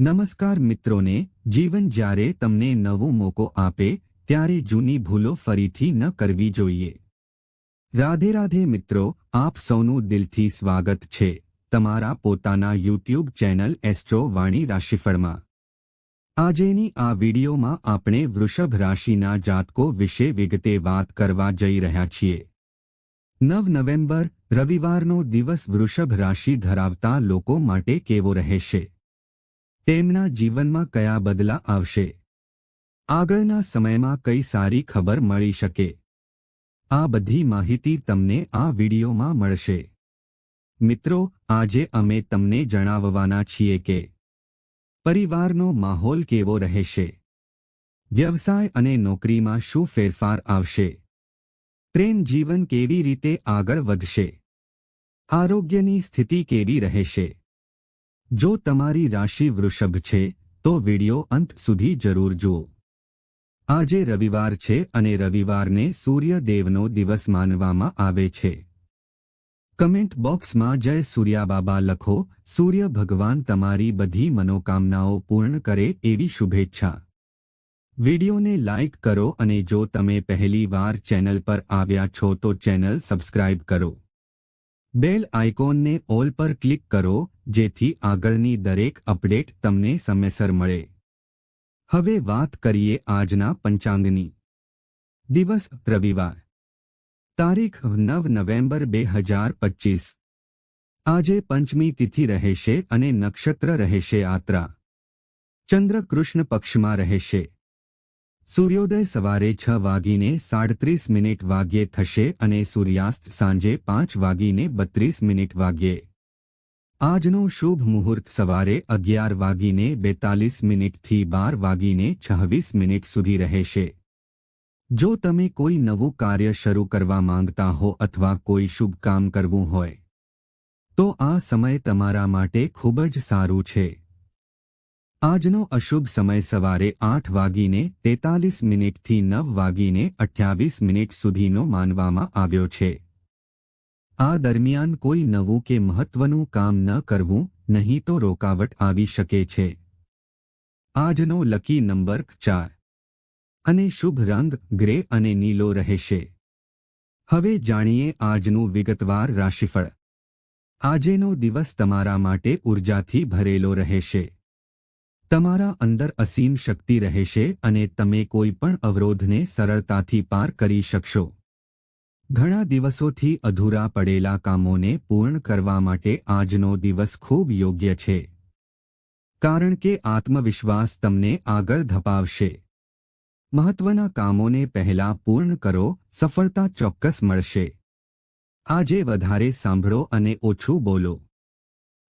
નમસ્કાર મિત્રોને, જીવન જ્યારે તમને નવો મોકો આપે, ત્યારે જૂની ભૂલો ફરીથી ન કરવી જોઈએ. રાધે રાધે મિત્રો, આપ સૌનું દિલથી સ્વાગત છે. તમારા પોતાના યુટ્યુબ ચેનલ એસ્ટ્રો વાણી રાશિફળમાં. આજેની આ વિડીયોમાં આપણે વૃષભ રાશિના જાતકો વિશે વિગતે વાત કરવા જઈ રહ્યા છીએ. નવ નવેમ્બર, રવિવારનો દિવસ વૃષભ રાશિ ધરાવતા લોકો માટે કેવો રહેશે? તેમના જીવનમાં કયા બદલા આવશે? આગળના સમયમાં કઈ સારી ખબર મળી શકે? આ બધી માહિતી તમને આ વિડીયોમાં મળશે. મિત્રો, આજે અમે તમને જણાવવાના છીએ કે પરિવારનો માહોલ કેવો રહેશે? વ્યવસાય અને નોકરીમાં શું ફેરફાર આવશે? પ્રેમ જીવન કેવી રીતે આગળ વધશે? આરોગ્યની સ્થિતિ કેવી રહેશે? જો તમારી રાશિ વૃષભ છે, તો વિડિયો અંત સુધી જરૂર જુઓ. આજે રવિવાર છે અને રવિવારને સૂર્યદેવનો દિવસ માનવામાં આવે છે. કમેન્ટ બોક્સમાં જય સૂર્યાબાબા લખો, સૂર્ય ભગવાન તમારી બધી મનોકામનાઓ પૂર્ણ કરે એવી શુભેચ્છા. વિડિયોને લાઇક કરો અને જો તમે પહેલી વાર ચેનલ પર આવ્યા છો તો ચેનલ સબસ્ક્રાઇબ કરો. બેલ આઇકોનને ઓલ પર ક્લિક કરો, જેથી આગળની દરેક અપડેટ તમને સમયસર મળે. હવે વાત કરીએ આજના પંચાંગની. દિવસ રવિવાર. તારીખ નવ નવેમ્બર બે હજાર પચીસ. આજે પંચમી તિથિ રહેશે અને નક્ષત્ર રહેશે આત્રા ચંદ્ર કૃષ્ણ પક્ષમાં રહેશે. સૂર્યોદય સવારે છ વાગીને સાડત્રીસ મિનિટ વાગ્યે થશે અને સૂર્યાસ્ત સાંજે પાંચ વાગીને બત્રીસ મિનિટ વાગ્યે. આજનો શુભ મુહૂર્ત સવારે અગિયાર વાગીને બેતાલીસ મિનિટથી બાર વાગીને છવ્વીસ મિનિટ સુધી રહેશે. જો તમે કોઈ નવું કાર્ય શરૂ કરવા માંગતા હો અથવા કોઈ શુભ કામ કરવું હોય, તો આ સમય તમારા માટે ખૂબ જ સારું છે. આજનો અશુભ સમય સવારે આઠ વાગીને તેતાલીસ મિનિટથી નવ વાગીને અઠ્યાવીસ મિનિટ સુધીનો માનવામાં આવ્યો છે. આ દરમિયાન કોઈ નવું કે મહત્વનું કામ ન કરવું, નહીં તો રોકાવટ આવી શકે છે. આજનો લકી નંબર ચાર. અને શુભ રંગ ગ્રે અને નીલો રહેશે. હવે જાણીએ આજનું વિગતવાર રાશિફળ. આજેનો દિવસ તમારા માટે ઉર્જાથી ભરેલો રહેશે. તમારા અંદર અસીમ શક્તિ રહેશે અને તમે કોઈ પણ અવરોધને સરળતાથી પાર કરી શકશો. ઘણા દિવસોથી અધૂરા પડેલા કામોને પૂર્ણ કરવા માટે આજનો દિવસ ખૂબ યોગ્ય છે. કારણ કે આત્મવિશ્વાસ તમને આગળ ધપાવશે. મહત્વના કામોને પહેલા પૂર્ણ કરો, સફળતા ચોક્કસ મળશે. આજે વધારે સાંભળો અને ઓછું બોલો.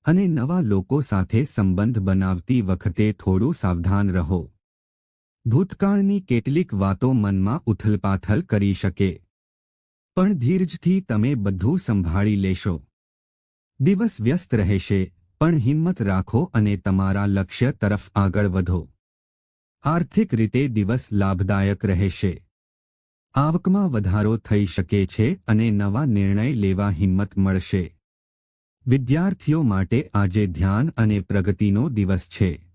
અને નવા લોકો સાથે સંબંધ બનાવતી વખતે થોડું સાવધાન રહો. ભૂતકાળની કેટલીક વાતો મનમાં ઉથલપાથલ કરી શકે. પણ ધીરજથી તમે બધું સંભાળી લેશો. દિવસ વ્યસ્ત રહેશે, પણ હિંમત રાખો અને તમારા લક્ષ્ય તરફ આગળ વધો. આર્થિક રીતે દિવસ લાભદાયક રહેશે. આવકમાં વધારો થઈ શકે છે અને નવા નિર્ણય લેવા હિંમત મળશે. વિદ્યાર્થીઓ માટે આજે ધ્યાન અને પ્રગતિનો દિવસ છે.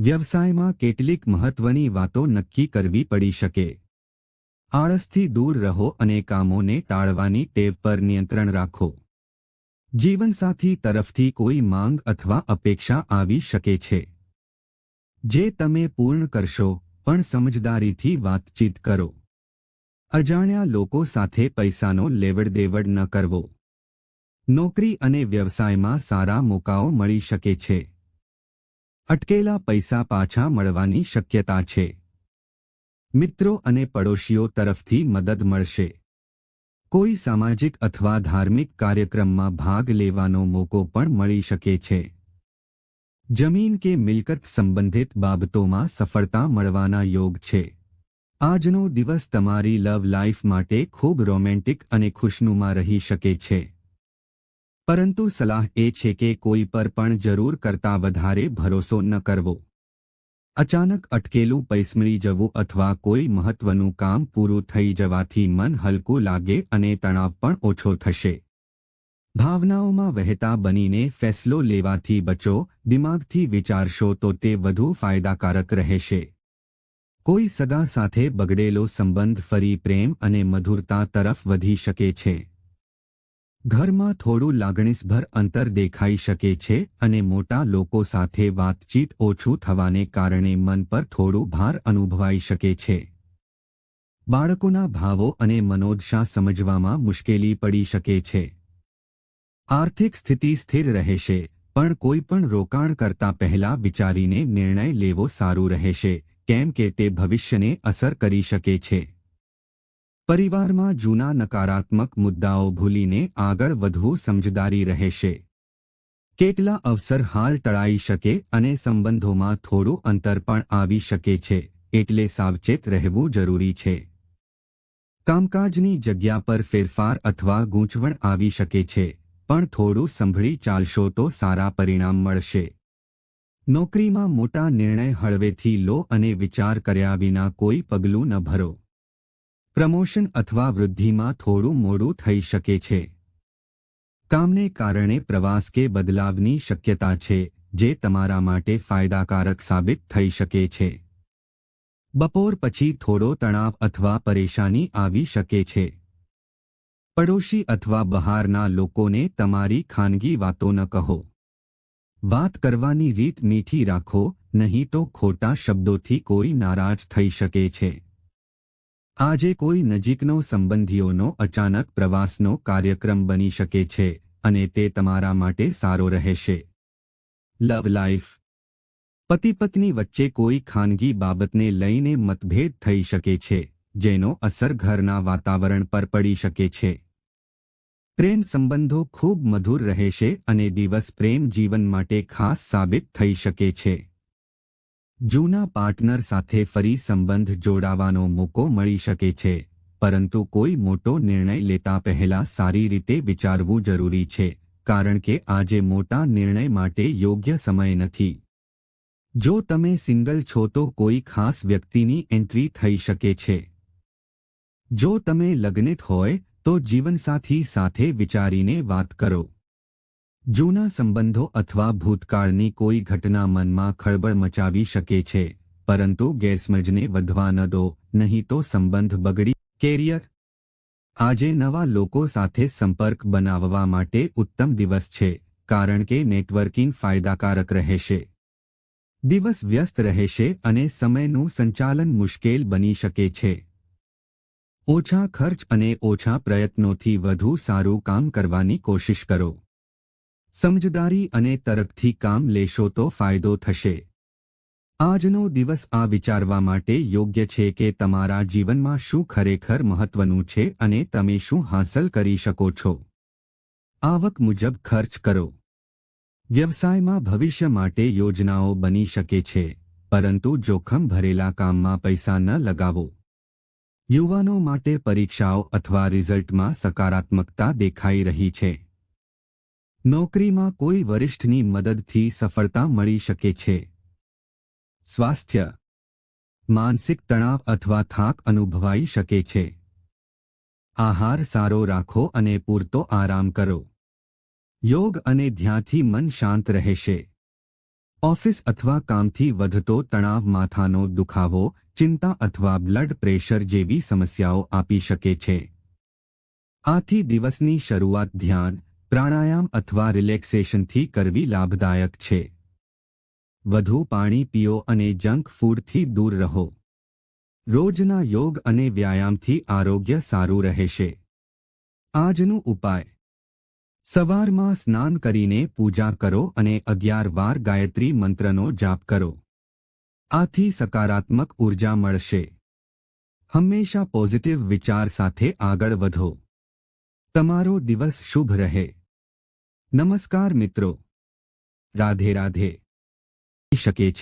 વ્યવસાયમાં કેટલીક મહત્વની વાતો નક્કી કરવી પડી શકે. આળસથી દૂર રહો અને કામોને ટાળવાની ટેવ પર નિયંત્રણ રાખો. જીવનસાથી તરફથી કોઈ માંગ અથવા અપેક્ષા આવી શકે છે. જે તમે પૂર્ણ કરશો, પણ સમજદારીથી વાતચીત કરો. અજાણ્યા લોકો સાથે પૈસાનો લેવડદેવડ ન કરવો. નોકરી અને વ્યવસાયમાં સારા મોકાઓ મળી શકે છે. અટકેલા પૈસા પાછા મળવાની શક્યતા છે. મિત્રો અને પડોશીઓ તરફથી મદદ મળશે. કોઈ સામાજિક અથવા ધાર્મિક કાર્યક્રમમાં ભાગ લેવાનો મોકો પણ મળી શકે છે. જમીન કે મિલકત સંબંધિત બાબતોમાં સફળતા મળવાના યોગ છે. આજનો દિવસ તમારી લવ લાઈફ માટે ખૂબ રોમેન્ટિક અને ખુશનુમા રહી શકે છે. પરંતુ સલાહ એ છે કે કોઈ પર પણ જરૂર કરતાં વધારે ભરોસો ન કરવો. અચાનક અટકેલું પૈસમળી જવું અથવા કોઈ મહત્વનું કામ પૂરું થઈ જવાથી મન હલકું લાગે અને તણાવ પણ ઓછો થશે. ભાવનાઓમાં વહેતા બનીને ફેસલો લેવાથી બચો, દિમાગથી વિચારશો તો તે વધુ ફાયદાકારક રહેશે. કોઈ સગા સાથે બગડેલો સંબંધ ફરી પ્રેમ અને મધુરતા તરફ વધી શકે છે. ઘરમાં થોડું લાગણીસભર અંતર દેખાઈ શકે છે અને મોટા લોકો સાથે વાતચીત ઓછું થવાને કારણે મન પર થોડું ભાર અનુભવાઈ શકે છે. બાળકોના ભાવો અને મનોદશા સમજવામાં મુશ્કેલી પડી શકે છે. આર્થિક સ્થિતિ સ્થિર રહેશે, પણ કોઈ પણ રોકાણ કરતા પહેલા વિચારીને નિર્ણય લેવો સારું રહેશે, કેમ કે તે ભવિષ્યને અસર કરી શકે છે. પરિવારમાં જૂના નકારાત્મક મુદ્દાઓ ભૂલીને આગળ વધવું સમજદારી રહેશે. કેટલા અવસર હાલ ટળાઈ શકે અને સંબંધોમાં થોડું અંતર પણ આવી શકે છે, એટલે સાવચેત રહેવું જરૂરી છે. કામકાજની જગ્યા પર ફેરફાર અથવા ગૂંચવણ આવી શકે છે, પણ થોડું સંભળી ચાલશો તો સારા પરિણામ મળશે. નોકરીમાં મોટા નિર્ણય હળવેથી લો અને વિચાર કર્યા વિના કોઈ પગલું ન ભરો. પ્રમોશન અથવા વૃદ્ધિમાં થોડું મોડું થઈ શકે છે. કામને કારણે પ્રવાસ કે બદલાવની શક્યતા છે, જે તમારા માટે ફાયદાકારક સાબિત થઈ શકે છે. બપોર પછી થોડો તણાવ અથવા પરેશાની આવી શકે છે. પડોશી અથવા બહારના લોકોને તમારી ખાનગી વાતો ન કહો. વાત કરવાની રીત મીઠી રાખો, નહીં તો ખોટા શબ્દોથી કોઈ નારાજ થઈ શકે છે. આજે કોઈ નજીકનો સંબંધીઓનો અચાનક પ્રવાસનો કાર્યક્રમ બની શકે છે અને તે તમારા માટે સારો રહેશે. લવ લાઈફ પતિ પત્ની વચ્ચે કોઈ ખાનગી બાબતને લઈને મતભેદ થઈ શકે છે, જેનો અસર ઘરના વાતાવરણ પર પડી શકે છે. પ્રેમ સંબંધો ખૂબ મધુર રહેશે અને દિવસ પ્રેમ જીવન માટે ખાસ સાબિત થઈ શકે છે. જૂના પાર્ટનર સાથે ફરી સંબંધ જોડાવાનો મોકો મળી શકે છે, પરંતુ કોઈ મોટો નિર્ણય લેતા પહેલા સારી રીતે વિચારવું જરૂરી છે, કારણ કે આજે મોટા નિર્ણય માટે યોગ્ય સમય નથી. જો તમે સિંગલ છો તો કોઈ ખાસ વ્યક્તિની એન્ટ્રી થઈ શકે છે. જો તમે લગ્નિત હોય, તો જીવનસાથી સાથે વિચારીને વાત કરો. જૂના સંબંધો અથવા ભૂતકાળની કોઈ ઘટના મનમાં ખળબળ મચાવી શકે છે, પરંતુ ગેરસમજને વધવા ન દો, નહીં તો સંબંધ બગડી કેરિયર. આજે નવા લોકો સાથે સંપર્ક બનાવવા માટે ઉત્તમ દિવસ છે, કારણ કે નેટવર્કિંગ ફાયદાકારક રહેશે. દિવસ વ્યસ્ત રહેશે અને સમયનું સંચાલન મુશ્કેલ બની શકે છે. ઓછા ખર્ચ અને ઓછા પ્રયત્નોથી વધુ સારું કામ કરવાની કોશિશ કરો. સમજદારી અને તરકથી કામ લેશો તો ફાયદો થશે. આજનો દિવસ આ વિચારવા માટે યોગ્ય છે કે તમારા જીવનમાં શું ખરેખર મહત્વનું છે અને તમે શું હાંસલ કરી શકો છો. આવક મુજબ ખર્ચ કરો. વ્યવસાયમાં ભવિષ્ય માટે યોજનાઓ બની શકે છે, પરંતુ જોખમ ભરેલા કામમાં પૈસા ન લગાવો. યુવાનો માટે પરીક્ષાઓ અથવા રિઝલ્ટમાં સકારાત્મકતા દેખાઈ રહી છે. નોકરીમાં કોઈ વરિષ્ઠની મદદથી સફળતા મળી શકે છે. સ્વાસ્થ્ય. માનસિક તણાવ અથવા થાક અનુભવાઈ શકે છે. આહાર સારો રાખો અને પૂરતો આરામ કરો. યોગ અને ધ્યાનથી મન શાંત રહેશે. ઓફિસ અથવા કામથી વધતો તણાવ માથાનો દુખાવો, ચિંતા અથવા બ્લડ પ્રેશર જેવી સમસ્યાઓ આપી શકે છે. આથી દિવસની શરૂઆત ધ્યાન પ્રાણાયામ અથવા રિલેક્સેશનથી કરવી લાભદાયક છે. વધુ પાણી પીઓ અને જંક ફૂડથી દૂર રહો. રોજના યોગ અને વ્યાયામથી આરોગ્ય સારું રહેશે. આજનું ઉપાય. સવારમાં સ્નાન કરીને પૂજા કરો અને અગિયાર વાર ગાયત્રી મંત્રનો જાપ કરો. આથી સકારાત્મક ઊર્જા મળશે. હંમેશા પોઝિટિવ વિચાર સાથે આગળ વધો. તમારો દિવસ શુભ રહે. નમસ્કાર મિત્રો. રાધે રાધે. શકે છે.